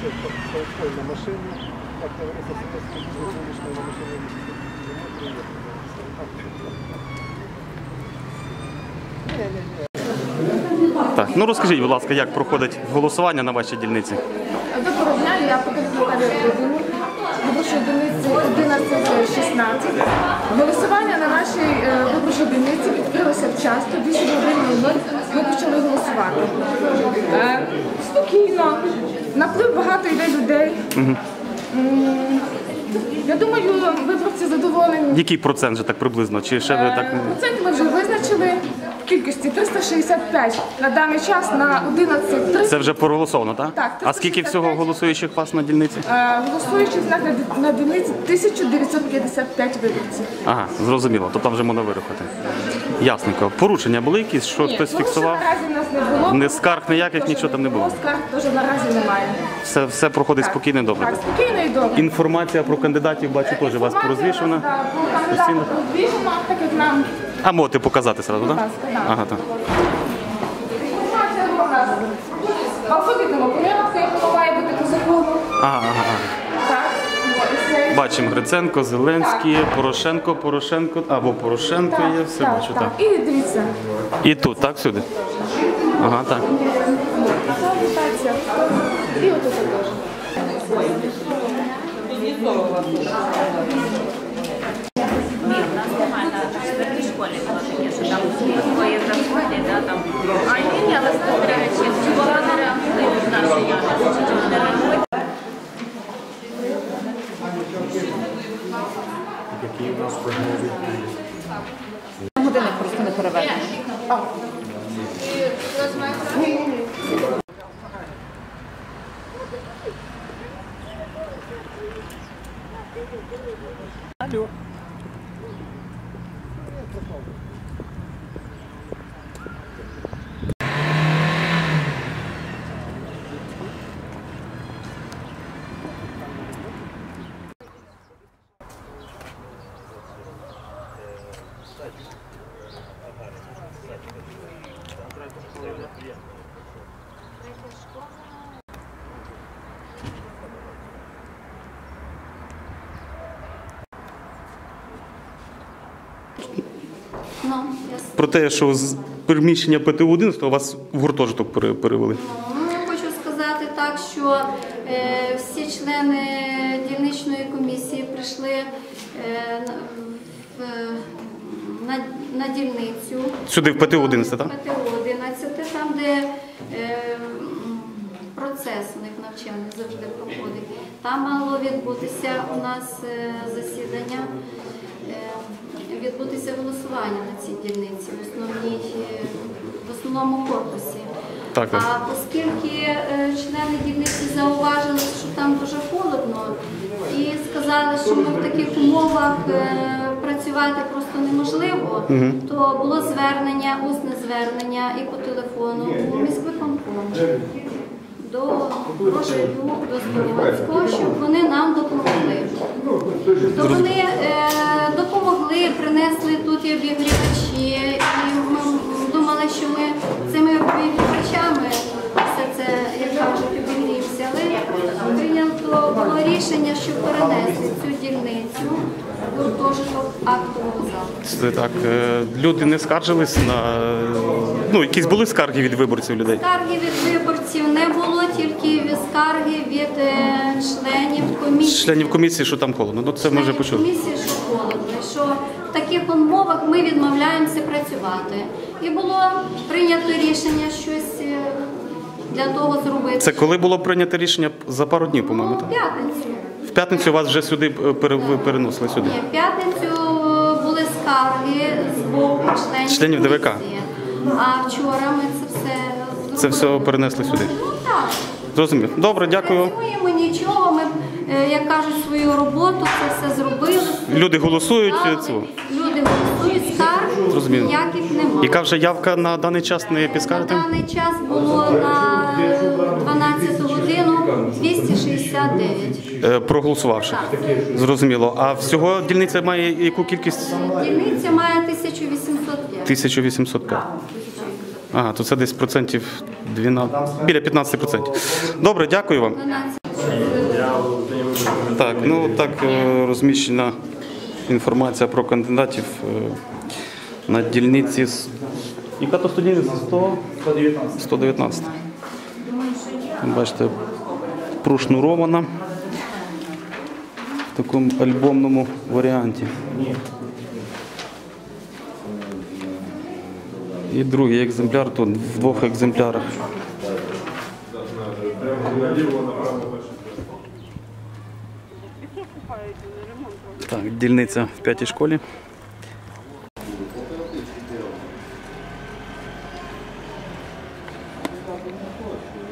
Толстой на машине, как говорится, советский вышел на машине. Так, ну розкажіть, будь ласка, як проходить голосування на вашій дільниці? Доброго дня, я покажу Наталія Володимирівна, виборчої дільниці 11-16. Голосування на нашій е, виборчій дільниці відкрилося вчасно, 10 годин ми почали голосувати. Е, Спокійно, наплив багато йде людей. Я думаю, виборці задоволені. Який процент же так приблизно? Чи ще ви так Е, Процент ми вже визначили кількості 365 на даний час на 11.30. це вже проголосовано, так? Так, А скільки всього голосуючих вас на дільниці? Е, Голосуючих на, на дільниці 1955 виборців. Ага, зрозуміло, то там вже можна вирухати. Ясненько. Порушення були якісь, що хтось порушень фіксував? наразі в нас не було. Не скарг ніяких, нічого там не було. Скарг теж наразі немає. Все, все проходить спокійно і добре. Так, спокійно і добре. Інформація про кандидатів бачу теж у вас Інформація порозвішена. у нас, да, про кандидата Постійно. розвішена, так як нам А можете показати зразу, так? Будь ласка. Ага, так. у нас має бути. Ага, ага. Бачимо Гриценко, Зеленський, Порошенко, Порошенко, або Порошенко є, все так, бачу, так. І дивіться. І тут, так, всюди? Ага, так. Агітація. І отут теж. нормально, в четвертій школі було таке, що там двоє заходять, да, там. А ні, але смотря, чи чи вони реагують, не я не знаю, чи вони реагують. Годинник просто не переведений. Про те, що з приміщення ПТУ-11 у вас в гуртожиток пере- перевели. Ну, хочу сказати так, що е, всі члени дільничної комісії прийшли е, на- в- на, на дільницю. Сюди в ПТУ-11, так? ПТУ-11, там, де е, процес у них навчальний завжди проходить. Там мало відбутися у нас е, засідання, е, відбутися голосування на цій дільниці в основній, е, в основному корпусі. Так, так. А оскільки е, члени дільниці зауважили, що там дуже холодно, і сказали, що ми в таких умовах е, працювати просто неможливо, то було звернення, усне звернення і по телефону у міськвиконком до Рожаю, до Сподівацького, щоб вони нам допомогли. То вони е, допомогли, принесли тут і обігрівачі, рішення, що перенесли цю дільницю гуртожиток актового залу. Так. е, Люди не скаржились на. Ну, якісь були скарги від виборців людей. Скарги від виборців не було, тільки скарги від е, членів комісії. Членів комісії, що там холодно. Ну це ми вже Членів почули. комісії, що холодно, що в таких умовах ми відмовляємося працювати. І було прийнято рішення щось е, для того зробити. Це коли було прийнято рішення за пару днів, по-моєму, Ну, так? п'ятницю. В п'ятницю вас вже сюди е, ви переносили сюди. Ні, в п'ятницю були скарги з боку членів, Членів ДВК. комісії. А вчора ми це все зробили. Це все перенесли сюди. Ну так. Зрозумів. Добре, дякую. Працюємо нічого, ми, е, як кажуть, свою роботу, це все зробили. Люди голосують. е, Цього. Люди голосують, Зрозуміло. ніяких немає. Яка вже явка на даний час не На даний час було на 12 годину 269. Е, Проголосувавши. Зрозуміло. А всього дільниця має яку кількість? Дільниця має 1805. 1805. Ага, то це десь процентів 12, біля 15 процентів. Добре, дякую вам. 12. Так, ну так е, розміщена інформація про кандидатів е, на дільниці. з- Яка то студійниця? 100? 119. 119. Бачите, прошнурована в такому альбомному варіанті. І другий екземпляр тут в двох екземплярах. Так, дільниця в п'ятій школі.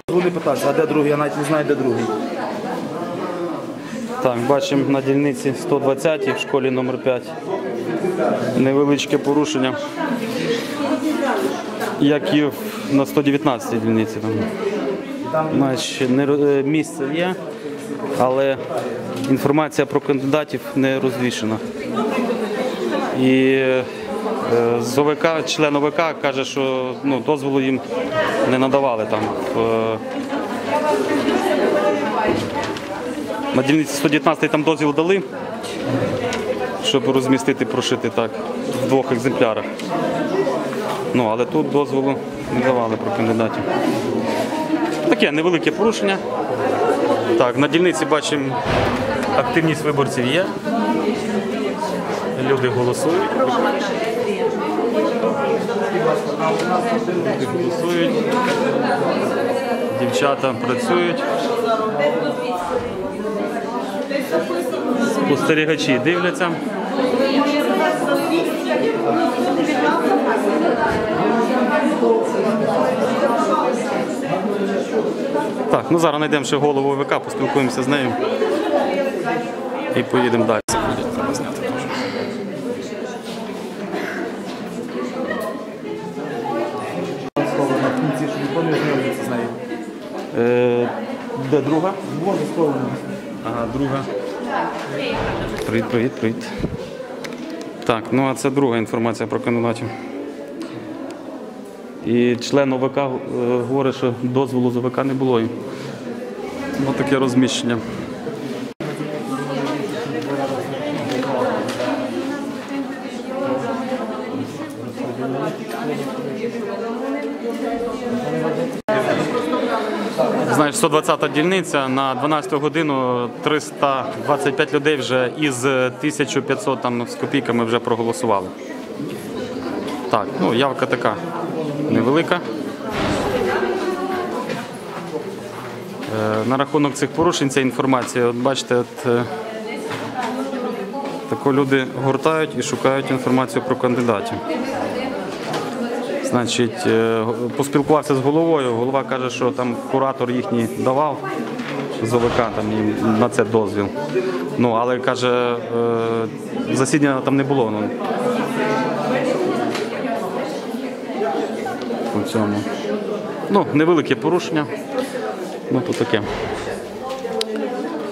Вони питаються, а де другий? Я навіть не знаю, де другий. Так, бачимо на дільниці 120 в школі номер 5 Невеличке порушення. Як і на 119 дільниці. Там. Е, місце є, але інформація про кандидатів не розвішена. І е, з ОВК, член ОВК каже, що ну, дозволу їм не надавали там. на дільниці 119 там дозвіл дали, щоб розмістити, прошити так в двох екземплярах. Ну, але тут дозволу не давали про кандидатів. Таке невелике порушення. Так, на дільниці бачимо, активність виборців є. Люди голосують. Люди. Дівчата працюють. Спостерігачі дивляться. Так, ну зараз знайдемо ще голову ОВК, поспілкуємося з нею і поїдемо далі на кінці, щоб ніхто не знайомиться з нею. Е, де друга? Може, слово. Ага, друга. Привіт, привіт, привіт. Так, ну а це друга інформація про кандидатів. І член ОВК е, говорить, що дозволу з ОВК не було. Ось таке розміщення. Знаєш, 120-та дільниця на 12 годину 325 людей вже із 1500 там з копійками вже проголосували. Так, ну явка така невелика. Е, На рахунок цих порушень ця інформація, от бачите, от, е, тако люди гортають і шукають інформацію про кандидатів. Значить, е, поспілкувався з головою. Голова каже, що там куратор їхній давав з ОВК там їм на це дозвіл. Ну, але каже, е, засідання там не було. Ну. По цьому. Ну, невелике порушення. Ну, то таке.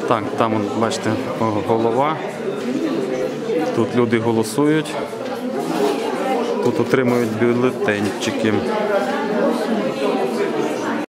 Так, там, бачите, голова. Тут люди голосують. Тут отримують бюлетенчики.